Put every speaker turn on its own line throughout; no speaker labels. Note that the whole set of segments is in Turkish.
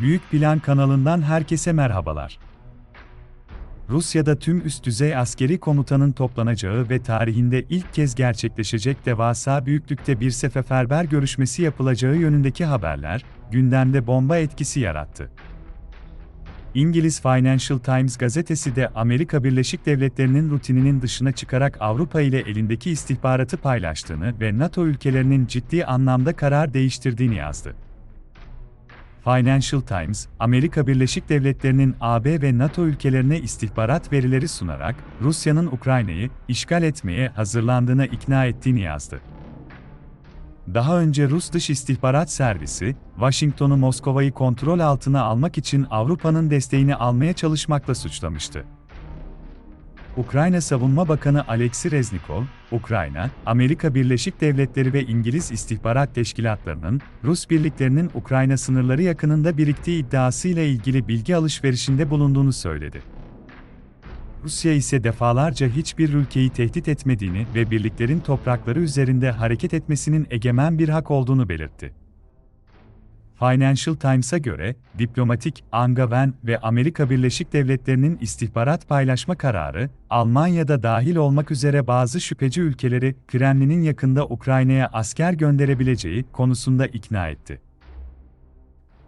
Büyük Plan kanalından herkese merhabalar. Rusya'da tüm üst düzey askeri komutanın toplanacağı ve tarihinde ilk kez gerçekleşecek devasa büyüklükte bir seferber görüşmesi yapılacağı yönündeki haberler, gündemde bomba etkisi yarattı. İngiliz Financial Times gazetesi de Amerika Birleşik Devletleri'nin rutininin dışına çıkarak Avrupa ile elindeki istihbaratı paylaştığını ve NATO ülkelerinin ciddi anlamda karar değiştirdiğini yazdı. Financial Times, Amerika Birleşik Devletleri'nin AB ve NATO ülkelerine istihbarat verileri sunarak Rusya'nın Ukrayna'yı işgal etmeye hazırlandığına ikna ettiğini yazdı. Daha önce Rus Dış İstihbarat Servisi, Washington'u Moskova'yı kontrol altına almak için Avrupa'nın desteğini almaya çalışmakla suçlamıştı. Ukrayna Savunma Bakanı Alexey Reznikov, Ukrayna, Amerika Birleşik Devletleri ve İngiliz istihbarat teşkilatlarının Rus birliklerinin Ukrayna sınırları yakınında biriktiği iddiasıyla ilgili bilgi alışverişinde bulunduğunu söyledi. Rusya ise defalarca hiçbir ülkeyi tehdit etmediğini ve birliklerin toprakları üzerinde hareket etmesinin egemen bir hak olduğunu belirtti. Financial Times'a göre, diplomatik, Angaven ve Amerika Birleşik Devletleri'nin istihbarat paylaşma kararı, Almanya'da dahil olmak üzere bazı şüpheci ülkeleri Kremlin'in yakında Ukrayna'ya asker gönderebileceği konusunda ikna etti.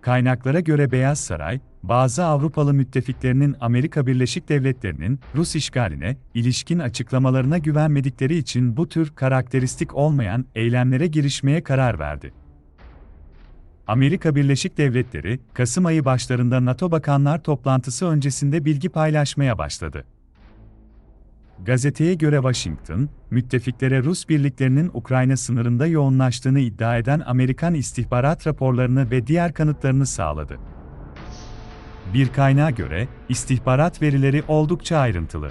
Kaynaklara göre Beyaz Saray, bazı Avrupalı müttefiklerinin Amerika Birleşik Devletleri'nin Rus işgaline ilişkin açıklamalarına güvenmedikleri için bu tür karakteristik olmayan eylemlere girişmeye karar verdi. Amerika Birleşik Devletleri, Kasım ayı başlarında NATO Bakanlar toplantısı öncesinde bilgi paylaşmaya başladı. Gazeteye göre Washington, müttefiklere Rus birliklerinin Ukrayna sınırında yoğunlaştığını iddia eden Amerikan istihbarat raporlarını ve diğer kanıtlarını sağladı. Bir kaynağa göre, istihbarat verileri oldukça ayrıntılı.